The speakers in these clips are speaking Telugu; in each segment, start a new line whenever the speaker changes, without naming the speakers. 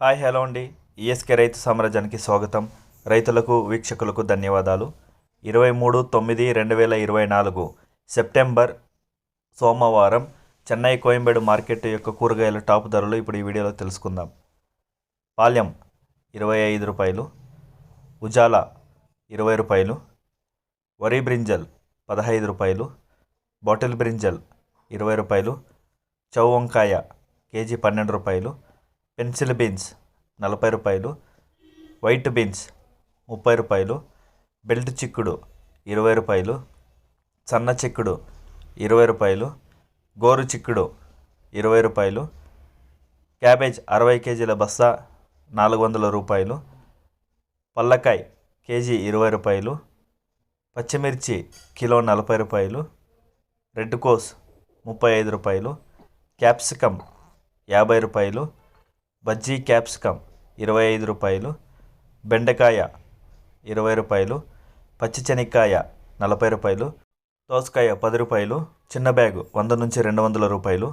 హాయ్ హలో అండి. ఈఎస్కే రైతు సామ్రాజ్యానికి స్వాగతం. రైతులకు వీక్షకులకు ధన్యవాదాలు. ఇరవై మూడు తొమ్మిది రెండు వేల ఇరవై నాలుగు సెప్టెంబర్ సోమవారం చెన్నై కోయంబేడు మార్కెట్ యొక్క కూరగాయల టాప్ ధరలు ఇప్పుడు ఈ వీడియోలో తెలుసుకుందాం. పాల్యం ఇరవై ఐదు రూపాయలు ఉజాల ఇరవై రూపాయలు వరి బ్రింజల్ పదహైదు రూపాయలు బాటిల్ బ్రింజల్ ఇరవై రూపాయలు చౌ వంకాయ కేజీ పన్నెండు రూపాయలు పెన్సిల్ బీన్స్ నలభై రూపాయలు వైట్ బీన్స్ ముప్పై రూపాయలు బెల్ట్ చిక్కుడు ఇరవై రూపాయలు సన్న చిక్కుడు ఇరవై రూపాయలు గోరు చిక్కుడు ఇరవై రూపాయలు క్యాబేజ్ అరవై కేజీల బస్తా నాలుగు వందల రూపాయలు పల్లకాయ కేజీ ఇరవై రూపాయలు పచ్చిమిర్చి కిలో నలభై రూపాయలు రెడ్ కోస్ ముప్పై ఐదు రూపాయలు క్యాప్సికమ్ యాభై రూపాయలు బజ్జీ క్యాప్సికమ్ ఇరవై ఐదు రూపాయలు బెండకాయ ఇరవై రూపాయలు పచ్చి శనక్కాయ నలభై రూపాయలు దోసకాయ పది రూపాయలు చిన్న బ్యాగు వంద నుంచి రెండు వందల రూపాయలు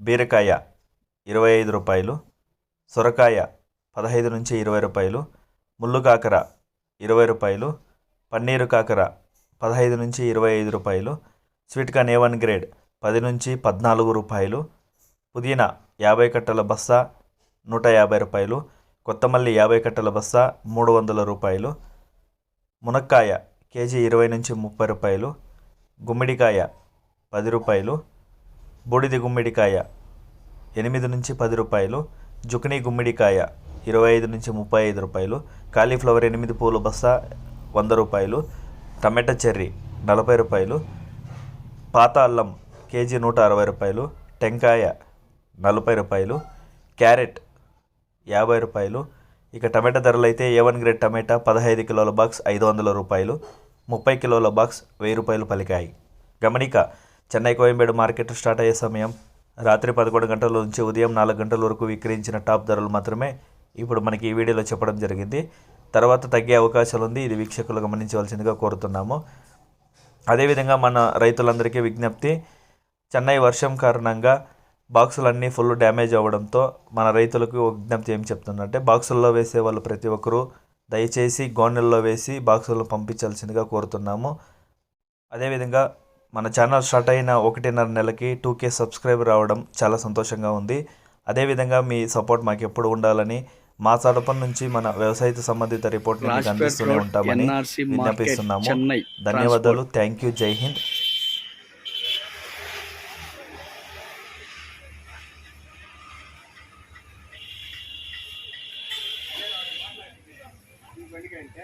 బీరకాయ ఇరవై ఐదు రూపాయలు సొరకాయ పదహైదు నుంచి ఇరవై రూపాయలు ముళ్ళు కాకర ఇరవై రూపాయలు పన్నీరు కాకర పదహైదు నుంచి ఇరవై ఐదు రూపాయలు sweet corn A one grade పది నుంచి పద్నాలుగు రూపాయలు పుదీనా యాభై కట్టల బస్తా నూట యాభై రూపాయలు కొత్తమల్లి యాభై కట్టల బస్తా మూడు వందల రూపాయలు మునక్కాయ కేజీ ఇరవై నుంచి ముప్పై రూపాయలు గుమ్మిడికాయ పది రూపాయలు బూడిది గుమ్మిడికాయ ఎనిమిది నుంచి పది రూపాయలు జుకినీ గుమ్మిడికాయ ఇరవై ఐదు నుంచి ముప్పై ఐదు రూపాయలు కాలీఫ్లవర్ ఎనిమిది పూల బస్తా వంద రూపాయలు టమాటా చెర్రీ నలభై రూపాయలు పాత అల్లం కేజీ నూట అరవై రూపాయలు టెంకాయ నలభై రూపాయలు క్యారెట్ యాభై రూపాయలు. ఇక టమాటా ధరలు అయితే ఏ వన్ గ్రేడ్ టమాటా పదహైదు కిలోల బాక్స్ ఐదు వందల రూపాయలు. ముప్పై కిలోల బాక్స్ వెయ్యి రూపాయలు పలికాయి. గమనిక చెన్నై కోయంబేడు మార్కెట్ స్టార్ట్ అయ్యే సమయం. రాత్రి పదకొండు గంటల నుంచి ఉదయం నాలుగు గంటల వరకు విక్రయించిన టాప్ ధరలు మాత్రమే ఇప్పుడు మనకి ఈ వీడియోలో చెప్పడం జరిగింది. తర్వాత తగ్గే అవకాశాలు ఉంది. ఇది వీక్షకులు గమనించవలసిందిగా కోరుతున్నాము. అదేవిధంగా మన రైతులందరికీ విజ్ఞప్తి చెన్నై వర్షం కారణంగా బాక్సులన్నీ ఫుల్ డ్యామేజ్ అవ్వడంతో మన రైతులకు ఒక విజ్ఞప్తి ఏం చెప్తుందంటే బాక్సుల్లో వేసే వాళ్ళు ప్రతి ఒక్కరూ దయచేసి గోనెల్లో వేసి బాక్సుల్లో పంపించాల్సిందిగా కోరుతున్నాము. అదేవిధంగా మన ఛానల్ స్టార్ట్ అయిన ఒకటిన్నర నెలకి టూ కే సబ్స్క్రైబ్ రావడం చాలా సంతోషంగా ఉంది. అదేవిధంగా మీ సపోర్ట్ మాకు ఎప్పుడు ఉండాలని మా తరపు నుంచి మన వ్యవసాయ సంబంధిత రిపోర్ట్ అందిస్తూనే ఉంటామని విజ్ఞపిస్తున్నాము ధన్యవాదాలు. Thank you. జై హింద్.
மெடிக்க